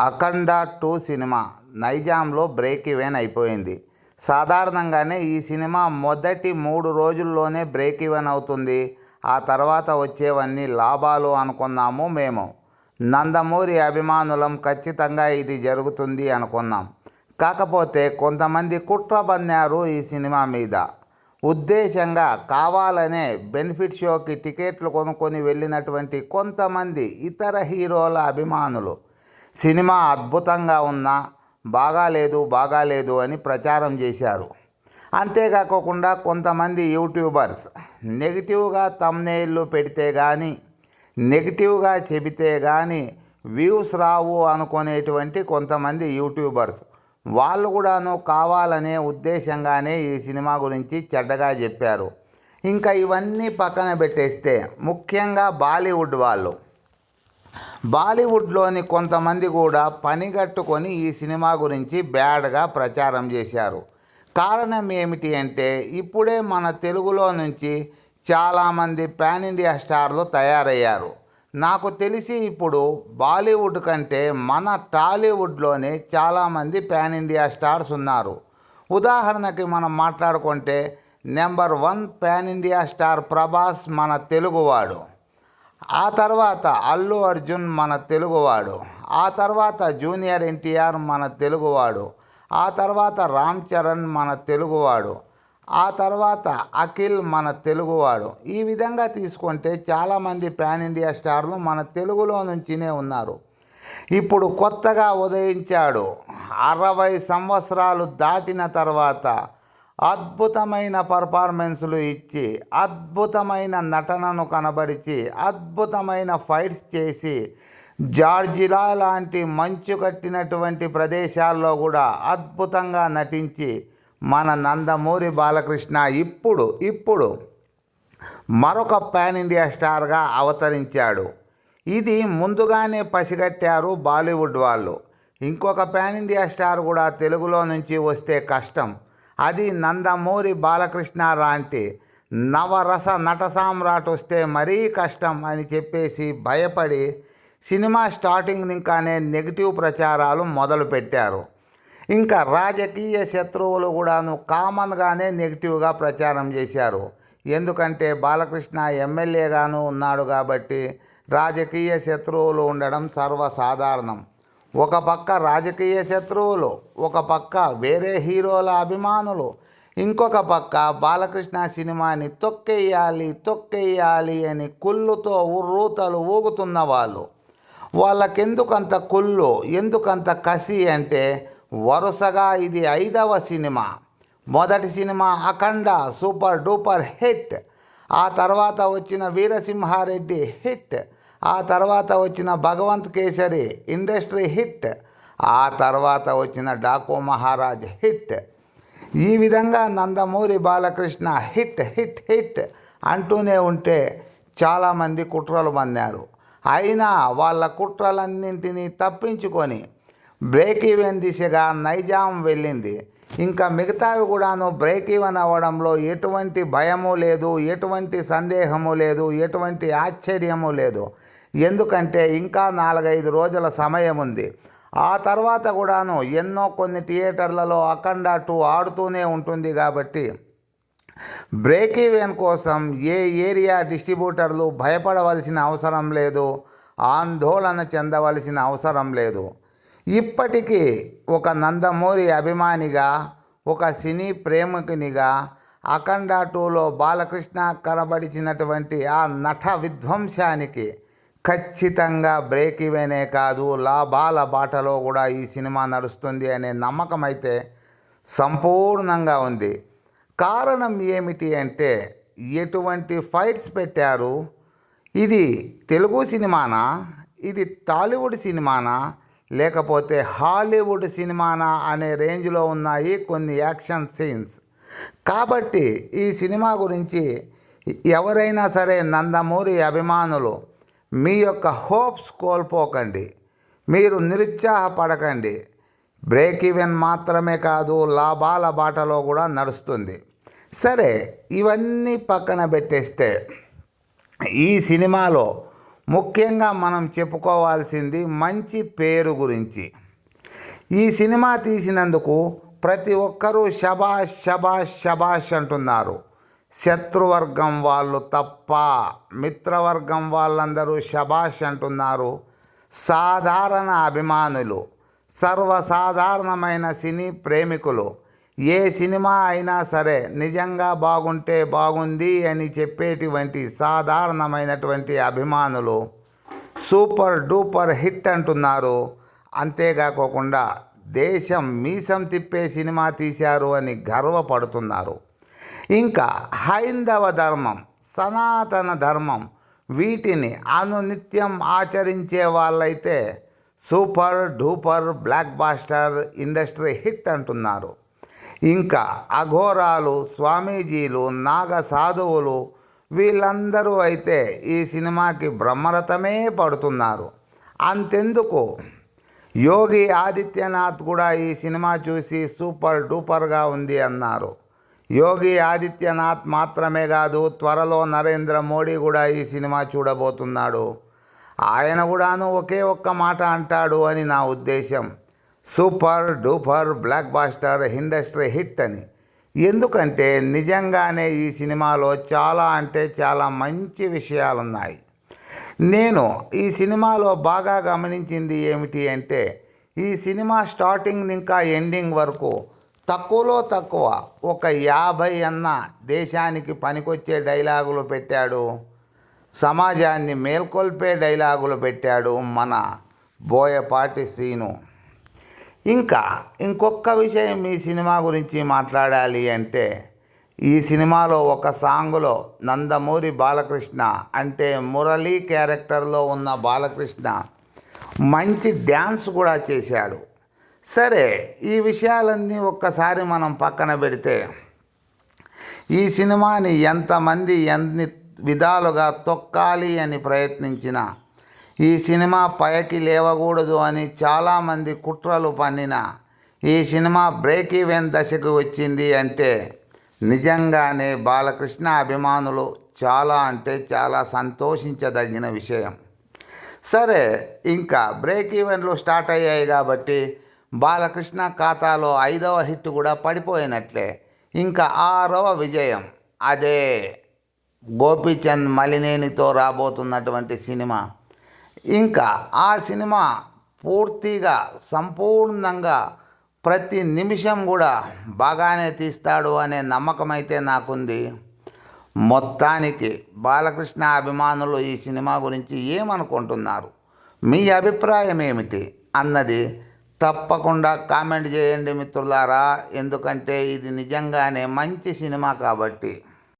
అఖండ two cinema నైజాంలో break even అయిపోయింది. సాధారణంగానే ఈ సినిమా మొదటి మూడు రోజుల్లోనే బ్రేక్ ఈవెన్ అవుతుంది. ఆ తర్వాత వచ్చేవన్నీ లాభాలు అనుకున్నాము మేము. నందమూరి అభిమానులం ఖచ్చితంగా ఇది జరుగుతుంది అనుకున్నాం. కాకపోతే కొంతమంది కుట్ర పన్నారు ఈ సినిమా మీద. ఉద్దేశంగా కావాలనే బెనిఫిట్ షోకి టికెట్లు కొనుక్కొని వెళ్ళినటువంటి కొంతమంది ఇతర హీరోల అభిమానులు సినిమా అద్భుతంగా ఉన్నా బాగాలేదు బాగాలేదు అని ప్రచారం చేశారు. అంతేకాకుండా కొంతమంది యూట్యూబర్స్ నెగిటివ్గా తమ్నేళ్ళు పెడితే కానీ నెగిటివ్గా చెబితే కానీ వ్యూస్ రావు అనుకునేటువంటి కొంతమంది యూట్యూబర్స్. వాళ్ళు కూడాను కావాలనే ఉద్దేశంగానే ఈ సినిమా గురించి చెడ్డగా చెప్పారు. ఇంకా ఇవన్నీ పక్కన పెట్టేస్తే ముఖ్యంగా బాలీవుడ్ వాళ్ళు బాలీవుడ్లోని కొంతమంది కూడా పనిగట్టుకొని ఈ సినిమా గురించి బ్యాడ్గా ప్రచారం చేశారు. కారణం ఏమిటి అంటే ఇప్పుడే మన తెలుగులో నుంచి చాలామంది పాన్ ఇండియా స్టార్లు తయారయ్యారు. నాకు తెలిసి ఇప్పుడు బాలీవుడ్ కంటే మన టాలీవుడ్లోనే చాలామంది పాన్ ఇండియా స్టార్స్ ఉన్నారు. ఉదాహరణకి మనం మాట్లాడుకుంటే number one pan India star Prabhas మన తెలుగువాడు. ఆ తర్వాత అల్లు అర్జున్ మన తెలుగువాడు. ఆ తర్వాత జూనియర్ ఎన్టీఆర్ మన తెలుగువాడు. ఆ తర్వాత రామ్ చరణ్ మన తెలుగువాడు. ఆ తర్వాత అఖిల్ మన తెలుగువాడు. ఈ విధంగా తీసుకుంటే చాలామంది పాన్ ఇండియా స్టార్లు మన తెలుగులో నుంచినే ఉన్నారు. ఇప్పుడు కొత్తగా ఉదయించాడు. అరవై సంవత్సరాలు దాటిన తర్వాత అద్భుతమైన పర్ఫార్మెన్స్లు ఇచ్చి అద్భుతమైన నటనను కనబరిచి అద్భుతమైన ఫైట్స్ చేసి జార్జిలా లాంటి మంచు కట్టినటువంటి ప్రదేశాల్లో కూడా అద్భుతంగా నటించి మన నందమూరి బాలకృష్ణ ఇప్పుడు ఇప్పుడు మరొక పాన్ ఇండియా స్టార్గా అవతరించాడు. ఇది ముందుగానే పసిగట్టారు బాలీవుడ్ వాళ్ళు. ఇంకొక పాన్ ఇండియా స్టార్ కూడా తెలుగులో నుంచి వస్తే కష్టం. అది నందమూరి బాలకృష్ణ లాంటి నవరస నట సామ్రాట్ వస్తే మరీ కష్టం అని చెప్పేసి భయపడి సినిమా స్టార్టింగ్ ఇంకానే నెగిటివ్ ప్రచారాలు మొదలుపెట్టారు. ఇంకా రాజకీయ శత్రువులు కూడాను కామన్గానే నెగిటివ్గా ప్రచారం చేశారు. ఎందుకంటే బాలకృష్ణ ఎమ్మెల్యేగాను ఉన్నాడు కాబట్టి రాజకీయ శత్రువులు ఉండడం సర్వసాధారణం. ఒక పక్క రాజకీయ శత్రువులు ఒక పక్క వేరే హీరోల అభిమానులు ఇంకొక పక్క బాలకృష్ణ సినిమాని తొక్కేయాలి తొక్కేయాలి అని కుళ్ళుతో ఉర్రూతలు ఊగుతున్న వాళ్ళు. వాళ్ళకెందుకంత కుళ్ళు ఎందుకంత కసి అంటే వరుసగా ఇది ఐదవ సినిమా. మొదటి cinema Akhanda super duper hit. ఆ తర్వాత వచ్చిన వీరసింహారెడ్డి హిట్. ఆ తర్వాత వచ్చిన భగవంత్ కేసరి ఇండస్ట్రీ హిట్ ఆ తర్వాత వచ్చిన డాకు మహారాజ్ హిట్. ఈ విధంగా Nandamuri Balakrishna hit hit hit అంటూనే ఉంటే చాలామంది కుట్రలు పన్నారు అయినా వాళ్ళ కుట్రలన్నింటినీ తప్పించుకొని బ్రేక్ ఈవెన్ దిశగా నైజాం వెళ్ళింది. ఇంకా మిగతావి కూడాను బ్రేక్ ఈవెన్ అవ్వడంలో ఎటువంటి భయము లేదు ఎటువంటి సందేహము లేదు ఎటువంటి ఆశ్చర్యము లేదు. ఎందుకంటే ఇంకా నాలుగైదు రోజుల సమయం ఉంది. ఆ తర్వాత కూడాను ఎన్నో కొన్ని థియేటర్లలో అఖండ టూ ఆడుతూనే ఉంటుంది కాబట్టి బ్రేక్ ఈవెన్ కోసం ఏ ఏరియా డిస్ట్రిబ్యూటర్లు భయపడవలసిన అవసరం లేదు ఆందోళన చెందవలసిన అవసరం లేదు. ఇప్పటికీ ఒక నందమూరి అభిమానిగా ఒక సినీ ప్రేమికునిగా అఖండ టూలో బాలకృష్ణ కనబడిచినటువంటి ఆ నట విధ్వంసానికి ఖచ్చితంగా బ్రేక్ ఇవేనే కాదు లాభాల బాటలో కూడా ఈ సినిమా నడుస్తుంది అనే నమ్మకం అయితే సంపూర్ణంగా ఉంది. కారణం ఏమిటి అంటే ఎటువంటి ఫైట్స్ పెట్టారు? ఇది తెలుగు సినిమానా? ఇది టాలీవుడ్ సినిమానా? లేకపోతే హాలీవుడ్ సినిమానా అనే రేంజ్లో ఉన్నాయి కొన్ని యాక్షన్ సీన్స్. కాబట్టి ఈ సినిమా గురించి ఎవరైనా సరే నందమూరి అభిమానులు మీ యొక్క హోప్స్ కోల్పోకండి. మీరు నిరుత్సాహపడకండి. బ్రేక్ ఈవెన్ మాత్రమే కాదు లాభాల బాటలో కూడా నడుస్తుంది. సరే ఇవన్నీ పక్కన పెట్టేస్తే ఈ సినిమాలో ముఖ్యంగా మనం చెప్పుకోవాల్సింది మంచి పేరు గురించి. ఈ సినిమా తీసినందుకు ప్రతి ఒక్కరూ శబాష్ శబాష్ శబాష్ అంటున్నారు. శత్రువర్గం వాళ్ళు తప్ప మిత్రవర్గం వాళ్ళందరూ శబాష్ అంటున్నారు. సాధారణ అభిమానులు సర్వసాధారణమైన సినీ ప్రేమికులు ఏ సినిమా అయినా సరే నిజంగా బాగుంటే బాగుంది అని చెప్పేటువంటి సాధారణమైనటువంటి అభిమానులు సూపర్ డూపర్ హిట్ అంటున్నారు. అంతేకాకుండా దేశం మీసం తిప్పే సినిమా తీశారు అని గర్వపడుతున్నారు. ఇంకా హైందవ ధర్మం సనాతన ధర్మం వీటిని అనునిత్యం ఆచరించే వాళ్ళైతే super duper blockbuster industry hit అంటున్నారు. ఇంకా అఘోరాలు స్వామీజీలు నాగ సాధువులు వీళ్ళందరూ అయితే ఈ సినిమాకి బ్రహ్మరథమే పడుతున్నారు. అంతెందుకు? యోగి ఆదిత్యనాథ్ కూడా ఈ సినిమా చూసి సూపర్ డూపర్గా ఉంది అన్నారు. యోగి ఆదిత్యనాథ్ మాత్రమే కాదు త్వరలో నరేంద్ర మోడీ కూడా ఈ సినిమా చూడబోతున్నాడు. ఆయన కూడాను ఒకే ఒక్క మాట అంటాడు అని నా ఉద్దేశం. Super duper blockbuster industry hit అని. ఎందుకంటే నిజంగానే ఈ సినిమాలో చాలా అంటే చాలా మంచి విషయాలున్నాయి. నేను ఈ సినిమాలో బాగా గమనించింది ఏమిటి అంటే ఈ సినిమా స్టార్టింగ్ ఇంకా ఎండింగ్ వరకు తక్కువలో తక్కువ ఒక యాభై అన్న దేశానికి పనికొచ్చే డైలాగులు పెట్టాడు. సమాజాన్ని మేల్కొల్పే డైలాగులు పెట్టాడు మన బోయపాటి సీను. ఇంకా ఇంకొక విషయం ఈ సినిమా గురించి మాట్లాడాలి అంటే ఈ సినిమాలో ఒక సాంగులో నందమూరి బాలకృష్ణ అంటే మురళీ క్యారెక్టర్లో ఉన్న బాలకృష్ణ మంచి డ్యాన్స్ కూడా చేశాడు. సరే ఈ విషయాలన్నీ ఒక్కసారి మనం పక్కన పెడితే ఈ సినిమాని ఎంతమంది ఎన్ని విధాలుగా తొక్కాలి అని ప్రయత్నించిన ఈ సినిమా పైకి లేవకూడదు అని చాలామంది కుట్రలు పన్నిన ఈ సినిమా బ్రేక్ ఈవెన్ దశకు వచ్చింది అంటే నిజంగానే బాలకృష్ణ అభిమానులు చాలా అంటే చాలా సంతోషించదగిన విషయం. సరే ఇంకా బ్రేక్ ఈవెన్లు స్టార్ట్ అయ్యాయి కాబట్టి బాలకృష్ణ ఖాతాలో ఐదవ హిట్ కూడా పడిపోయినట్లే. ఇంకా ఆరవ విజయం అదే గోపీచంద్ మలినేనితో రాబోతున్నటువంటి సినిమా. ఇంకా ఆ సినిమా పూర్తిగా సంపూర్ణంగా ప్రతి నిమిషం కూడా బాగానే తీస్తాడు అనే నమ్మకం అయితే నాకుంది. మొత్తానికి బాలకృష్ణ అభిమానులు ఈ సినిమా గురించి ఏమనుకుంటున్నారు? మీ అభిప్రాయం ఏమిటి అన్నది తప్పకుండా కామెంట్ చేయండి మిత్రులారా. ఎందుకంటే ఇది నిజంగానే మంచి సినిమా కాబట్టి.